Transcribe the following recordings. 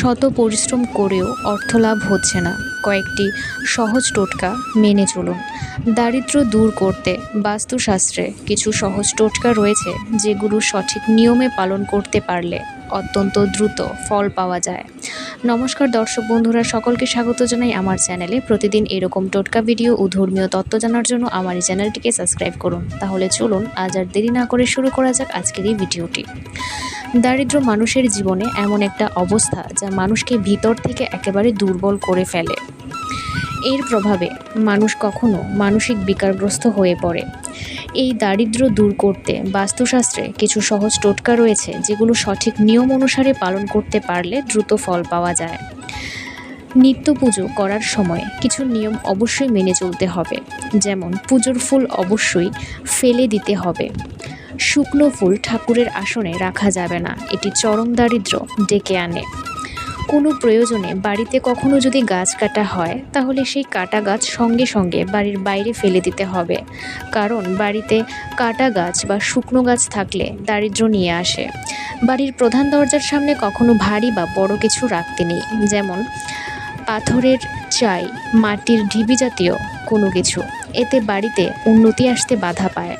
শত পরিশ্রম করেও অর্থ লাভ হচ্ছে না। কয়েকটি সহজ টোটকা মেনে চলুন। দারিদ্র্য দূর করতে বাস্তুশাস্ত্রে কিছু সহজ টোটকা রয়েছে যেগুলো সঠিক নিয়মে পালন করতে পারলে অত্যন্ত দ্রুত ফল পাওয়া যায়। নমস্কার দর্শক বন্ধুরা, সকলকে স্বাগত জানাই আমার চ্যানেলে। প্রতিদিন এরকম টোটকা ভিডিও ও ধর্মীয় তত্ত্ব জানার জন্য আমার এই চ্যানেলটিকে সাবস্ক্রাইব করুন। তাহলে চলুন আজ আর দেরি না করে শুরু করা যাক আজকের এই ভিডিওটি। দারিদ্র মানুষের জীবনে এমন একটা অবস্থা যা মানুষকে ভিতর থেকে একেবারে দুর্বল করে ফেলে। এর প্রভাবে মানুষ কখনো মানসিক বিকারগ্রস্ত হয়ে পড়ে। এই দারিদ্র দূর করতে বাস্তুশাস্ত্রে কিছু সহজ টোটকা রয়েছে যেগুলো সঠিক নিয়ম অনুসারে পালন করতে পারলে দ্রুত ফল পাওয়া যায়। নিত্য পুজো করার সময় কিছু নিয়ম অবশ্যই মেনে চলতে হবে। যেমন, পুজোর ফুল অবশ্যই ফেলে দিতে হবে। শুকনো ফুল ঠাকুরের আসনে রাখা যাবে না। এটি চরম দারিদ্র, ডেকে আনে। কোনো প্রয়োজনে বাড়িতে কখনো যদি গাছ কাটা হয়, তাহলে সেই কাটা গাছ সঙ্গে সঙ্গে বাড়ির বাইরে ফেলে দিতে হবে। কারণ বাড়িতে কাটা গাছ বা শুকনো গাছ থাকলে দারিদ্র নিয়ে আসে। বাড়ির প্রধান দরজার সামনে কখনো ভারী বা বড় কিছু রাখতে নেই। যেমন পাথরের চাই, মাটির ঢিবি জাতীয় কোনো কিছু। এতে বাড়িতে উন্নতি আসতে বাধা পায়।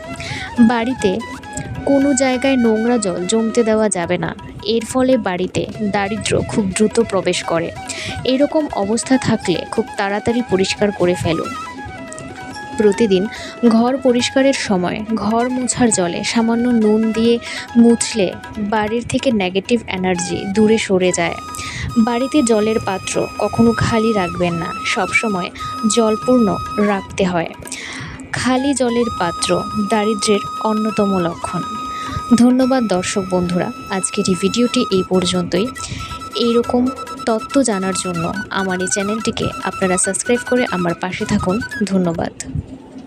বাড়িতে। কোনো জায়গায় নোংরা জল জমতে দেওয়া যাবে না। এর ফলে বাড়িতে দারিদ্র খুব দ্রুত প্রবেশ করে। এরকম অবস্থা থাকলে খুব তাড়াতাড়ি পরিষ্কার করে ফেলুন প্রতিদিন ঘর পরিষ্কারের সময় ঘর মোছার জলে সামান্য নুন দিয়ে মুছলে বাড়ির থেকে নেগেটিভ এনার্জি দূরে সরে যায়। বাড়িতে জলের পাত্র কখনো খালি রাখবেন না। সবসময় জলপূর্ণ রাখতে হয়। খালি জলের পাত্র দারিদ্রের অন্যতম লক্ষণ। ধন্যবাদ দর্শক বন্ধুরা, আজকের এই ভিডিওটি এই পর্যন্তই। এইরকম তত্ত্ব জানার জন্য আমার এই চ্যানেলটিকে আপনারা সাবস্ক্রাইব করে আমার পাশে থাকুন। ধন্যবাদ।